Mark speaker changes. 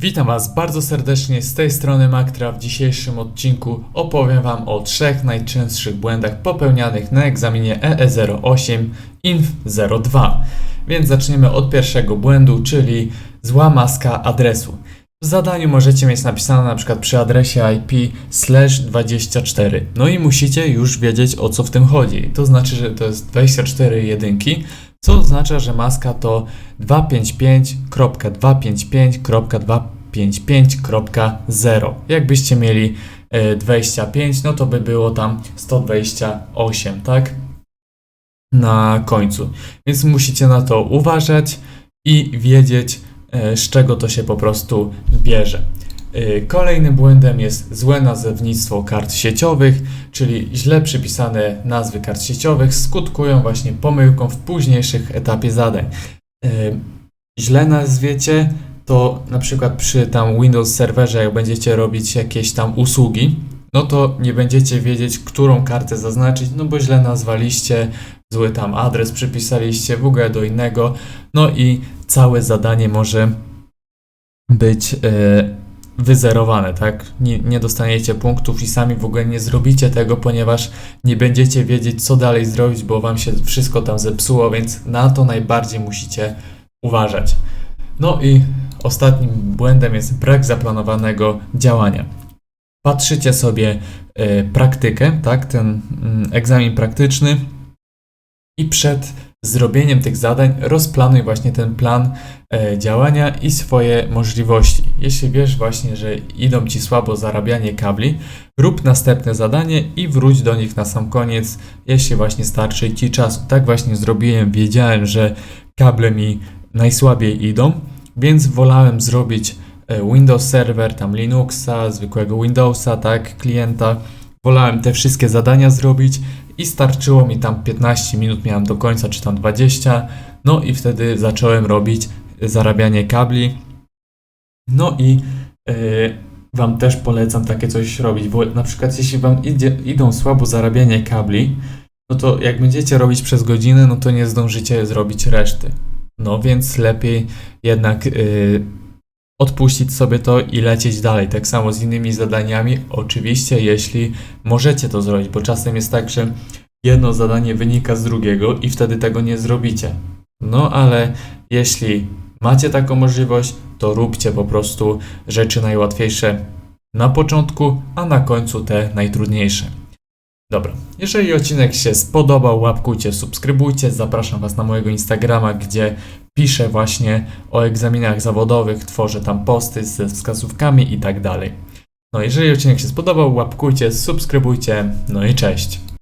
Speaker 1: Witam Was bardzo serdecznie z tej strony Maktra. W dzisiejszym odcinku opowiem Wam o trzech najczęstszych błędach popełnianych na egzaminie E EE08 INF 02. Więc zaczniemy od pierwszego błędu, czyli zła maska adresu. W zadaniu możecie mieć napisane na przykład przy adresie IP slash 24. No i musicie już wiedzieć o co w tym chodzi. To znaczy, że to jest 24 jedynki, co oznacza, że maska to 255.255.255.0. Jakbyście mieli e, 25, no to by było tam 128, tak? Na końcu. Więc musicie na to uważać i wiedzieć, e, z czego to się po prostu bierze. E, Kolejnym błędem jest złe nazewnictwo kart sieciowych, czyli źle przypisane nazwy kart sieciowych skutkują właśnie pomyłką w późniejszych etapie zadań. E, Źle nazwiecie, to na przykład przy tam Windows serwerze, jak będziecie robić jakieś tam usługi, no to nie będziecie wiedzieć, którą kartę zaznaczyć, no bo źle nazwaliście, zły tam adres przypisaliście w ogóle do innego, no i całe zadanie może być e, wyzerowane, tak? Nie, nie dostaniecie punktów i sami w ogóle nie zrobicie tego, ponieważ nie będziecie wiedzieć, co dalej zrobić, bo wam się wszystko tam zepsuło, więc na to najbardziej musicie uważać. No i ostatnim błędem jest brak zaplanowanego działania. Patrzycie sobie e, praktykę, tak? Ten mm, egzamin praktyczny i przed zrobieniem tych zadań rozplanuj właśnie ten plan e, działania i swoje możliwości. Jeśli wiesz właśnie, że idą ci słabo zarabianie kabli, rób następne zadanie i wróć do nich na sam koniec, jeśli właśnie starczy ci czasu. Tak właśnie zrobiłem, wiedziałem, że kable mi najsłabiej idą, więc wolałem zrobić e, Windows Server, tam Linuxa, zwykłego Windowsa, tak, klienta. Wolałem te wszystkie zadania zrobić i starczyło mi tam 15 minut, miałem do końca, czy tam 20. No i wtedy zacząłem robić zarabianie kabli. No i e, Wam też polecam takie coś robić, bo na przykład jeśli Wam idzie, idą słabo zarabianie kabli, no to jak będziecie robić przez godzinę, no to nie zdążycie zrobić reszty. No więc lepiej jednak y, odpuścić sobie to i lecieć dalej. Tak samo z innymi zadaniami, oczywiście, jeśli możecie to zrobić, bo czasem jest tak, że jedno zadanie wynika z drugiego i wtedy tego nie zrobicie. No ale jeśli macie taką możliwość, to róbcie po prostu rzeczy najłatwiejsze na początku, a na końcu te najtrudniejsze. Dobra, jeżeli odcinek się spodobał, łapkujcie, subskrybujcie. Zapraszam Was na mojego Instagrama, gdzie piszę właśnie o egzaminach zawodowych, tworzę tam posty ze wskazówkami i tak dalej. No, jeżeli odcinek się spodobał, łapkujcie, subskrybujcie, no i cześć.